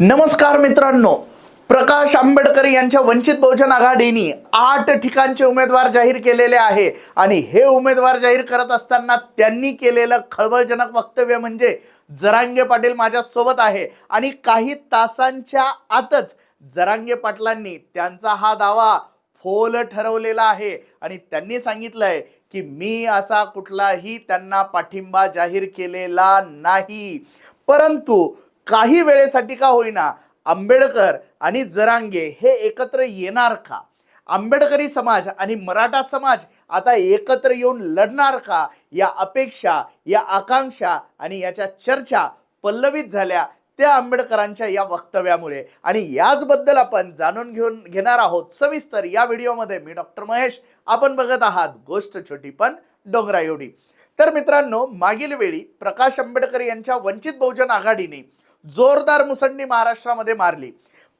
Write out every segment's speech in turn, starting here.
नमस्कार मित्रांनो. प्रकाश आंबेडकर यांच्या वंचित बहुजन आघाडीने आठ ठिकाणचे उमेदवार जाहीर केलेले आहे. आणि हे उमेदवार जाहीर करत असताना त्यांनी केलेलं खळबळजनक वक्तव्य म्हणजे जरांगे पाटील माझ्या सोबत आहे. आणि काही तासांच्या आतच जरांगे पाटलांनी त्यांचा हा दावा फोल ठरवलेला आहे. आणि त्यांनी सांगितलंय की मी असा कुठलाही त्यांना पाठिंबा जाहीर केलेला नाही. परंतु काही वेळेसाठी का होईना आंबेडकर आणि जरांगे हे एकत्र येणार का? आंबेडकरी समाज आणि मराठा समाज आता एकत्र येऊन लढणार का? या अपेक्षा या आकांक्षा आणि याच्या चर्चा पल्लवित झाल्या त्या आंबेडकरांच्या या वक्तव्यामुळे. आणि याचबद्दल आपण जाणून घेऊन घेणार आहोत सविस्तर या व्हिडिओमध्ये मी डॉक्टर महेश. आपण बघत आहात गोष्ट छोटी पण डोंगरा एवढी तर मित्रांनो मागील वेळी प्रकाश आंबेडकर यांच्या वंचित बहुजन आघाडीने जोरदार मुसंडी महाराष्ट्रामध्ये मारली.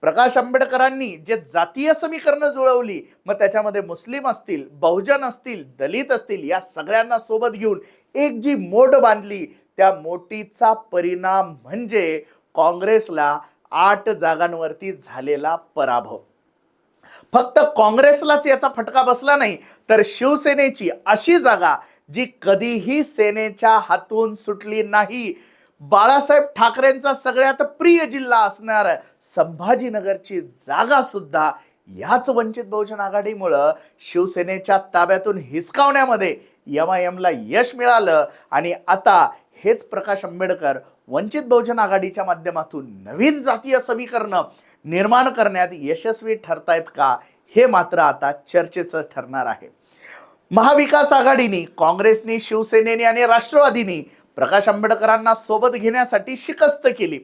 प्रकाश आंबेडकरांनी जे जातीय समीकरणं जुळवली मग त्याच्यामध्ये मुस्लिम असतील बहुजन असतील दलित असतील या सगळ्यांना सोबत घेऊन एक जी मोड बांधली त्या मोठीचा परिणाम म्हणजे काँग्रेसला आठ जागांवरती झालेला पराभव. फक्त काँग्रेसलाच याचा फटका बसला नाही तर शिवसेनेची अशी जागा जी कधीही सेनेच्या हातून सुटली नाही बाळासाहेब ठाकरेंचा सगळ्यात प्रिय जिल्हा असणार संभाजीनगरची जागा सुद्धा याच वंचित बहुजन आघाडीमुळं शिवसेनेच्या ताब्यातून हिसकावण्यामध्ये एम आय एमला यश मिळालं. आणि आता हेच प्रकाश आंबेडकर वंचित बहुजन आघाडीच्या माध्यमातून नवीन जातीय समीकरणं निर्माण करण्यात यशस्वी ठरतायत का हे मात्र आता चर्चेचं ठरणार आहे. महाविकास आघाडीने काँग्रेसनी शिवसेनेने आणि राष्ट्रवादीने प्रकाश आंबेडकरांना सोबत घेण्यासाठी शिकस्त केली.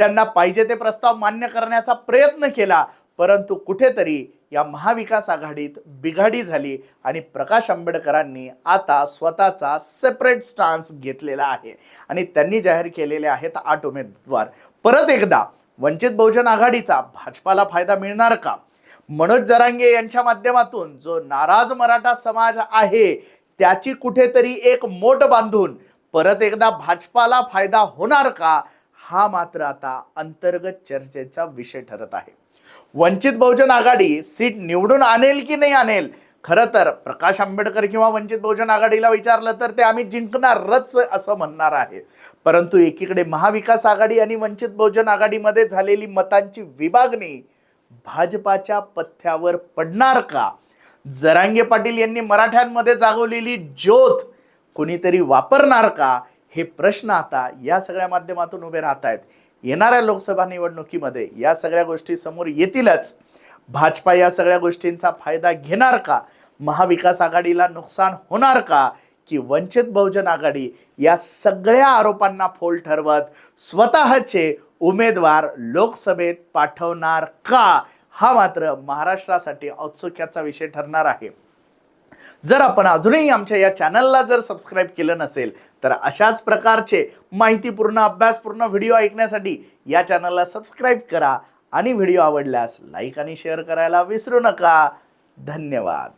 त्यांना पाहिजे ते प्रस्ताव मान्य करण्याचा प्रयत्न केला परंतु कुठेतरी या महाविकास आघाडीत बिघाडी झाली आणि प्रकाश आंबेडकरांनी आता स्वतःचा सेपरेट स्टान्स घेतलेला आहे. आणि त्यांनी जाहीर केलेले आहेत आठ उमेदवार. परत एकदा वंचित बहुजन आघाडीचा भाजपाला फायदा मिळणार का? मनोज जरांगे यांच्या माध्यमातून जो नाराज मराठा समाज आहे त्याची कुठेतरी एक मोठ बांधून परत एकदा भाजपाला फायदा होणार का? हा मात्र आता अंतर्गत चर्चेचा विषय ठरत आहे. वंचित बहुजन आघाडी सीट निवडून आणेल की नाही आणेल? खरं तर प्रकाश आंबेडकर किंवा वंचित बहुजन आघाडीला विचारलं तर ते आम्ही जिंकणारच असं म्हणणार आहे. परंतु एकीकडे महाविकास आघाडी आणि वंचित बहुजन आघाडीमध्ये झालेली मतांची विभागणी भाजपाच्या पथ्यावर पडणार का? जरांगे पाटील यांनी मराठ्यांमध्ये जागवलेली ज्योत कोणीतरी वापरणार का हे प्रश्न आता या सगळ्या माध्यमातून उभे राहत आहेत येणाऱ्या लोकसभा निवडणुकीमध्ये या सगळ्या गोष्टी समोर येतीलच. भाजपा या सगळ्या गोष्टींचा फायदा घेणार का? महाविकास आघाडीला नुकसान होणार का? की वंचित बहुजन आघाडी या सगळ्या आरोपांना फोल ठरवत स्वतःचे उमेदवार लोकसभेत पाठवणार का? हा मात्र महाराष्ट्रासाठी औत्सुक्याचा विषय ठरणार आहे. जर आपण अजूनही आमच्या या चॅनलला जर सबस्क्राईब केलं नसेल तर अशाच प्रकारचे माहितीपूर्ण अभ्यासपूर्ण व्हिडिओ ऐकण्यासाठी या चॅनलला सबस्क्राईब करा आणि व्हिडिओ आवडल्यास लाईक आणि शेअर करायला विसरू नका. धन्यवाद.